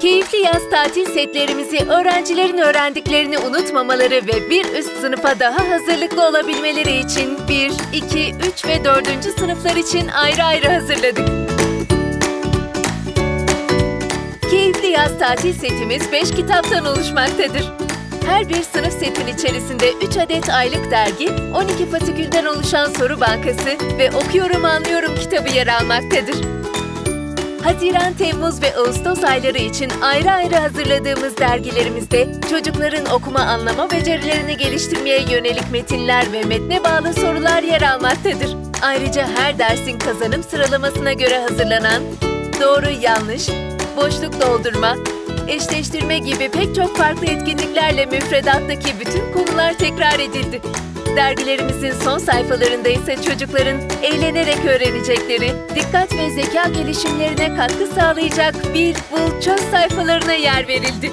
Keyifli yaz tatil setlerimizi öğrencilerin öğrendiklerini unutmamaları ve bir üst sınıfa daha hazırlıklı olabilmeleri için 1, 2, 3 ve 4. sınıflar için ayrı ayrı hazırladık. Keyifli yaz tatil setimiz 5 kitaptan oluşmaktadır. Her bir sınıf setin içerisinde 3 adet aylık dergi, 12 fasikülden oluşan soru bankası ve Okuyorum Anlıyorum kitabı yer almaktadır. Haziran, Temmuz ve Ağustos ayları için ayrı ayrı hazırladığımız dergilerimizde çocukların okuma anlama becerilerini geliştirmeye yönelik metinler ve metne bağlı sorular yer almaktadır. Ayrıca her dersin kazanım sıralamasına göre hazırlanan doğru yanlış, boşluk doldurma, eşleştirme gibi pek çok farklı etkinliklerle müfredattaki bütün konular tekrar edildi. Dergilerimizin son sayfalarında ise çocukların eğlenerek öğrenecekleri, dikkat ve zeka gelişimlerine katkı sağlayacak bir bul çöz sayfalarına yer verildi.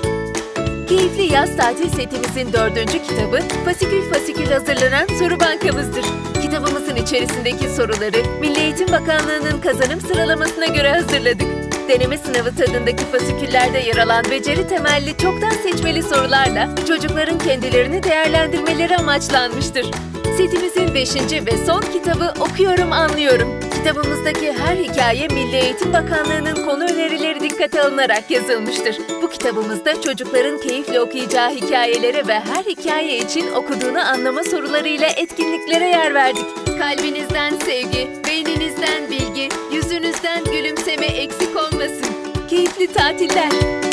Keyifli yaz tatil setimizin dördüncü kitabı fasikül fasikül hazırlanan soru bankamızdır. Kitabımızın içerisindeki soruları Milli Eğitim Bakanlığı'nın kazanım sıralamasına göre hazırladık. Deneme sınavı tadındaki fasiküllerde yer alan beceri temelli çoktan seçmeli sorularla çocukların kendilerini değerlendirmeleri amaçlanmıştır. Setimizin beşinci ve son kitabı Okuyorum Anlıyorum. Kitabımızdaki her hikaye Milli Eğitim Bakanlığı'nın konu önerileri dikkate alınarak yazılmıştır. Bu kitabımızda çocukların keyifle okuyacağı hikayelere ve her hikaye için okuduğunu anlama sorularıyla etkinliklere yer verdik. Kalbinizden sevgi, beyninizden Keyifli tatiller.